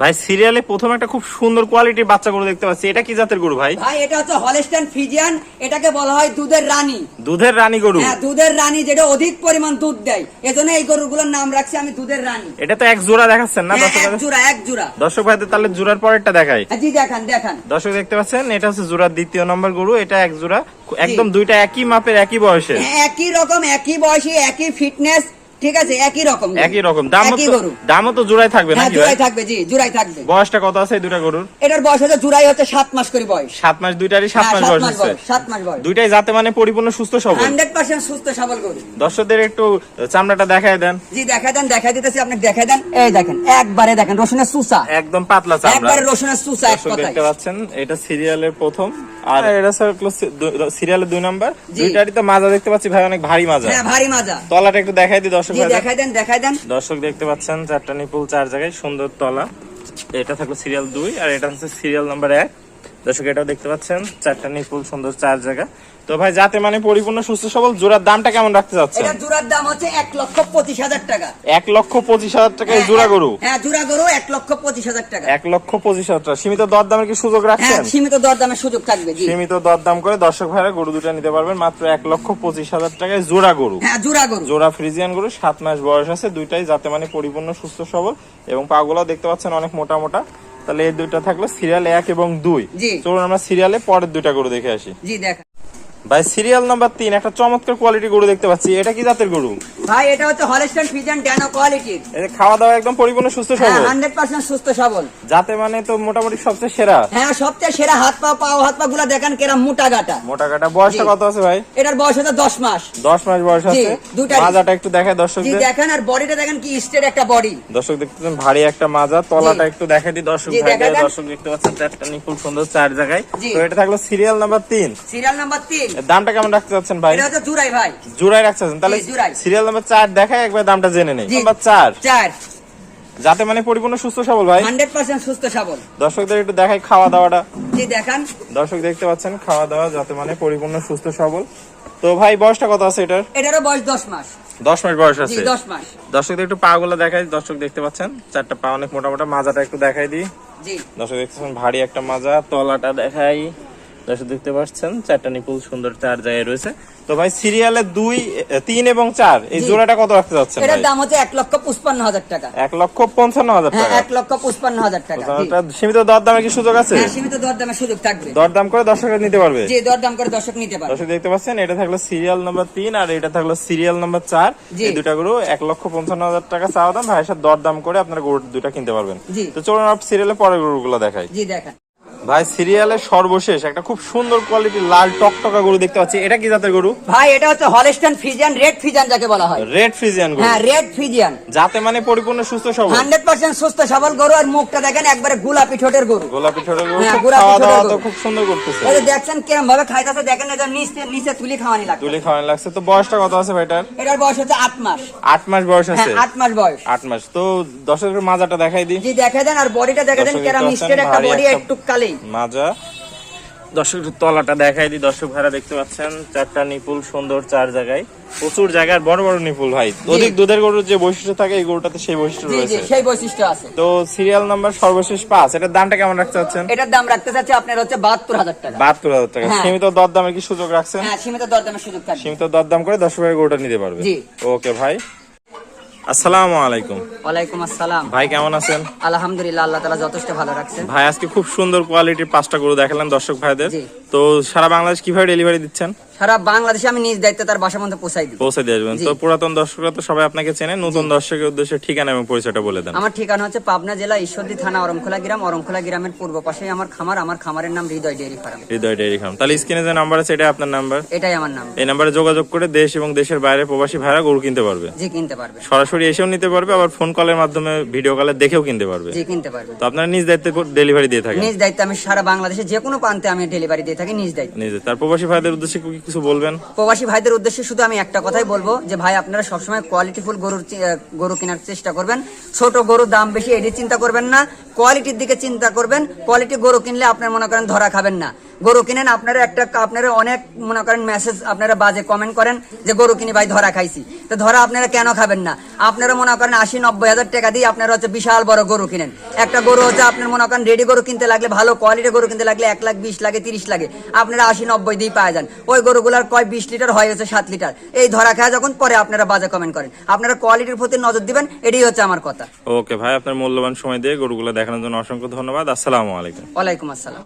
ভাই সিরিয়ালে প্রথম একটা খুব সুন্দর কোয়ালিটির বাচ্চা গরু দেখতে পাচ্ছি। এটা কি জাতের গরু ভাই? ভাই এটা হচ্ছে হলেস্টান ফিজিয়ান এটাকে বলা হয় দুধের রানী। দুধের রানী গরু? হ্যাঁ দুধের রানী যেটা অধিক পরিমাণ দুধ দেয়। এজন্য এই গরুগুলোর নাম রাখছি আমি দুধের রানী। এটা তো এক জোড়া দেখাচ্ছেন না হ্যাঁ, দর্শক এক জোড়া এক জোড়া। দর্শক ভাইদের তাহলে জোড়ার পরেরটা দেখাই। হ্যাঁ, জি দেখান দেখান। দর্শক দেখতে পাচ্ছেন এটা হচ্ছে জোড়ার দ্বিতীয় নম্বর গরু এটা এক জোড়া। একদম দুইটা একই মাপের একই বয়সের। হ্যাঁ, একই রকম একই বয়সী একই ফিটনেস ঠিক আছে একই রকম একই রকম। গরু। দামও তো জোড়াই থাকবে হ্যাঁ জোড়াই থাকবে জি জোড়াই থাকবে। বয়সটা কত আছে গরুর? এটার বয়স হচ্ছে জোড়াই হচ্ছে মাস করে বয়স। মাস দুইটারই হ্যাঁ, মাস বয়স মাস বয়স দুইটাই যাতে মানে পরিপূর্ণ সুস্থ সবল। হান্ড্রেড পার্সেন্ট সুস্থ সবল গরু। দর্শকদের একটু চামড়াটা দেখায় দেন। জি দেন দিতেছি আপনি দেন। এই দেখেন একবারে দেখেন রসুনের সুসা একদম পাতলা চামড়া। একবারে রসুনের সুসা এক কথায়। দেখতে পাচ্ছেন এটা সিরিয়ালের প্রথম। আর এটা স্যার সিরিয়ালের দুই নাম্বার। দুইটারই তো মাজা দেখতে পাচ্ছি ভাই অনেক ভারী মাজা। হ্যাঁ ভারী মাজা। তলাটা একটু দেখাই দিই দর্শক দেখাই দেন দেখাই দেন। দর্শক দেখতে পাচ্ছেন চারটা নিপুল চার জায়গায় সুন্দর তলা। এটা থাকল সিরিয়াল দুই আর এটা হচ্ছে সিরিয়াল নাম্বার এক। দর্শক এটাও দেখতে পাচ্ছেন চারটা নিপুল সুন্দর চার জায়গা। তো ভাই যাতে মানে পরিপূর্ণ সুস্থ সবল জোড়ার দামটা কেমন রাখতে চাচ্ছেন? এটা জোড়ার দাম হচ্ছে এক লক্ষ পঁচিশ হাজার টাকা। এক লক্ষ পঁচিশ হাজার টাকা জোড়া গরু? হ্যাঁ জোড়া গরু এক লক্ষ পঁচিশ হাজার টাকা। এক লক্ষ পঁচিশ হাজার টাকা। সীমিত দর দামের কি সুযোগ হ্যাঁ রাখছেন? সীমিত দরদামের সুযোগ থাকবে জি। সীমিত দরদাম করে দর্শক ভাইরা গরু দুটো নিতে পারবেন মাত্র এক লক্ষ পঁচিশ হাজার টাকায় জোড়া গরু। হ্যাঁ জোড়া গরু। জোড়া ফ্রিজিয়ান গরু সাত মাস বয়স আছে দুইটাই যাতে মানে পরিপূর্ণ সুস্থ সবল এবং পাগুলো দেখতে পাচ্ছেন অনেক মোটা মোটা। তাহলে এই দুইটা থাকল সিরিয়াল এক এবং দুই। চলুন আমরা সিরিয়ালে পরের দুইটা গরু দেখে আসি। জি দেখা। ভাই সিরিয়াল নাম্বার তিন একটা চমৎকার কোয়ালিটি গরু দেখতে পাচ্ছি। এটা কি জাতের গরু? ভাই এটা হচ্ছে হলেস্টান ফিজিয়ান ড্যানো কোয়ালিটির এটা খাওয়া দাওয়া একদম পরিপূর্ণ সুস্থ হ্যাঁ সবল। হান্ড্রেড পার্সেন্ট সুস্থ সবল। যাতে মানে তো মোটামুটি সবচেয়ে সেরা। হ্যাঁ সবচেয়ে সেরা হাত পা পাও হাত পা গুলা দেখেন কেরা মোটা গাটা। মোটা কাটা বয়সটা কত আছে ভাই? এটার বয়স হচ্ছে দশ মাস। দশ মাস বয়স আছে। দুটারই। মাজাটা একটু দেখায় জি দেখেন আর বডিটা দেখেন কি স্টেট একটা বডি দর্শক দেখতেছেন ভারী একটা মাজা। তলাটা একটু দেখা দিই দর্শক দেন। দর্শক দেখতে পাচ্ছেন চারটা নিপুল সুন্দর চার জায়গায়। তো এটা থাকল সিরিয়াল নাম্বার তিন। সিরিয়াল নাম্বার তিন। এর দামটা কেমন রাখতে চাচ্ছেন ভাই? এটা হচ্ছে জুরাই ভাই। জোড়াই রাখতেছেন তাহলে সিরিয়াল নাম্বার চার দেখায় একবার দামটা জেনে নেই। নাম্বার চার। চার। যাতে মানে পরিপূর্ণ সুস্থ সবল ভাই। হান্ড্রেড পার্সেন্ট সুস্থ সবল। দর্শকদের একটু দেখাই খাওয়া দাওয়াটা। জি দেখান। দর্শক দেখতে পাচ্ছেন খাওয়া দাওয়া যাতে মানে পরিপূর্ণ সুস্থ সবল। তো ভাই বয়সটা কত আছে এটার? এটারও বয়স দশ মাস। দশ মাস বয়স জি আছে। দশ মাস। দর্শকদের একটু পা গুলো দেখাই দর্শক দেখতে পাচ্ছেন। চারটা পা অনেক মোটা মোটা মাজাটা একটু দেখাই দিই। জি। দর্শক দেখতেছেন ভারী একটা মাজা তলাটা দেখাই। দর্শক দেখতে পাচ্ছেন চারটা নিপুল সুন্দর চার জায়গায় রয়েছে। তো ভাই সিরিয়ালে দুই তিন এবং চার এই জোড়াটা কত রাখতে যাচ্ছেন এটার দাম হচ্ছে এক লক্ষ পঁচপান্ন হাজার টাকা। এক লক্ষ পঞ্চান্ন হাজার হ্যাঁ টাকা। এক লক্ষ পঁচপান্ন হাজার টাকা সীমিত দরদামের কি সুযোগ আছে? হ্যাঁ সীমিত দরদামের সুযোগ থাকবে। দরদাম করে দর্শকরা নিতে পারবে? দরদাম করে দর্শক নিতে পারবে। দর্শক দেখতে পাচ্ছেন এটা থাকল সিরিয়াল নাম্বার তিন আর এটা থাকল সিরিয়াল নাম্বার চার। এই দুটা গরু এক লক্ষ পঞ্চান্ন হাজার টাকা চাওয়া দাম। সাথে দরদাম করে আপনারা গরু দুটা কিনতে পারবেন। তো চলুন সিরিয়ালে পরের গরুগুলো দেখাই। জি দেখেন। ভাই সিরিয়ালের সর্বশেষ একটা খুব সুন্দর কোয়ালিটির লাল টকটকা গরু দেখতে পাচ্ছি। এটা কি জাতের গরু? ভাই এটা হচ্ছে হলেস্টান ফিজিয়ান রেড ফিজিয়ান যাকে বলা হয়। রেড ফ্রিজিয়ান গরু। হ্যাঁ রেড ফিজিয়ান যাতে মানে পরিপূর্ণ সুস্থ সবল। হান্ড্রেড পার্সেন্ট সুস্থ সবল গরু আর মুখটা দেখেন একবারে গোলাপি ঠোঁটের গরু। গোলাপি ছোটের গরু। হ্যাঁ, গোলাপি তো গরু। খুব সুন্দর করতেছে। এই দেখছেন কেরম ভাবে খাইতেছে দেখেন এটা নিচে নিচে তুলি খাওয়ানি লাগবে তুলি খাওয়ানো লাগছে। তো বয়সটা কত আছে ভাইটার এটার? বয়স হচ্ছে আট মাস। আট মাস বয়স হ্যাঁ আছে। আট মাস বয়স। আট মাস। তো দশের মাজাটা দেখাই দিই। জি দেখা দেন আর বডিটা দেখা দেন কেরাম দেখতে একটা বডি একটু কালি। মাজা। দর্শক তলাটা দেখাই দিই। দর্শক ভাইরা দেখতে পাচ্ছেন চারটা নিপুল সুন্দর চার জায়গায়। প্রচুর জায়গার বড় বড় নিপুল ভাই। অধিক দুধের গরুর যে বৈশিষ্ট্য থাকে এই গরুটাতে সেই বৈশিষ্ট্য রয়েছে। সেই বৈশিষ্ট্য আছে। তো সিরিয়াল নাম্বার সর্বশেষ পাঁচ। এটার দামটা কেমন রাখতে চাচ্ছেন? এটার দাম রাখতে চাচ্ছে আপনার হচ্ছে বাহাত্তর হাজার টাকা। বাহাত্তর হাজার টাকা। হ্যাঁ। সীমিত দরদামের কি সুযোগ রাখছেন? হ্যাঁ সীমিত দরদামের সুযোগ থাকবে। সীমিত দরদাম করে দশ ভাই গরুটা নিতে পারবে। জি। ওকে ভাই। আসসালামু আলাইকুম। ওয়ালাইকুম আসসালাম। ভাই কেমন আছেন? আলহামদুলিল্লাহ আল্লাহ তালা যথেষ্ট ভালো রাখছেন ভাই আজকে খুব সুন্দর কোয়ালিটির পাঁচটা গরু দেখালেন দর্শক ভাইদের। তো সারা বাংলাদেশ কীভাবে ডেলিভারি দিচ্ছেন? সারা বাংলাদেশে আমি নিজ দায়িত্বে তার বাসা মধ্যে পৌঁছাই দিব। পৌঁছে দিয়ে আসবেন। তো পুরাতন দর্শকরা তো সবাই আপনাকে চেনে নতুন দর্শকের উদ্দেশ্যে ঠিকানা এবং পরিচয়টা বলে দেন। আমার ঠিকানা হচ্ছে পাবনা জেলা ঈশ্বরদী থানা অরমখোলা গ্রাম। অরমখোলা গ্রামের পূর্ব পাশে আমার খামার। আমার খামারের নাম Hridoy dairy farm. Hridoy dairy farm. তাহলে স্ক্রিনে যে নাম্বার আছে এটা আপনার নাম্বার এটাই আমার নাম। এই নাম্বারে যোগাযোগ করে দেশ এবং দেশের বাইরে প্রবাসী ভাইরা গরু কিনতে পারবে। জি কিনতে পারবে। সরাসরি এসেও নিতে পারবে আবার ফোন কলের মাধ্যমে ভিডিও কলে দেখেও কিনতে পারবে। জি কিনতে পারবে। তো আপনারা নিজ দায়িত্বে ডেলিভারি দিয়ে থাকেন। নিজ দায়িত্বে আমি সারা বাংলাদেশে যে কোনো প্রান্তে আমি ডেলিভারি দিয়ে থাকি। নিজ দায়িত্ব। নিজ তার প্রবাসী ভাইদের উদ্দেশ্যে কি কিছু বলবেন? প্রবাসী ভাইদের উদ্দেশ্যে শুধু আমি একটা কথাই বলব যে ভাই আপনারা সবসময় কোয়ালিটিফুল গরুর গরু কেনার চেষ্টা করবেন। ছোট গরুর দাম বেশি এটি চিন্তা করবেন না। কোয়ালিটির দিকে চিন্তা করবেন। কোয়ালিটি গরু কিনলে আপনার মনে করেন ধরা খাবেন না। গরু কিনেন আপনারা একটা আপনারা অনেক মনে করেন মেসেজ আপনারা বাজে কমেন্ট করেন যে গরু কিনে ভাই ধরা খাইছি। তো ধরা আপনারা কেন খাবেন না? আপনারা মনে করেন আশি নব্বই হাজার টাকা দিয়ে আপনারা হচ্ছে বিশাল বড় গরু কিনেন। একটা গরু হচ্ছে আপনার মনে করেন রেডি গরু কিনতে লাগলে ভালো কোয়ালিটির গরু কিনতে লাগলে এক লাখ বিশ লাগে তিরিশ লাগে। আপনারা আশি নব্বই দিয়ে পাওয়া যান। ওই গরুগুলার কয় বিশ লিটার হয় হচ্ছে সাত লিটার। এই ধরা খায় যখন পরে আপনারা বাজে কমেন্ট করেন। আপনারা কোয়ালিটির প্রতি নজর দিবেন এটাই হচ্ছে আমার কথা। ওকে ভাই আপনার মূল্যবান সময় দিয়ে গরুগুলো দেখানোর জন্য অসংখ্য ধন্যবাদ। আসসালামু আলাইকুম। ওয়ালাইকুম আসসালাম।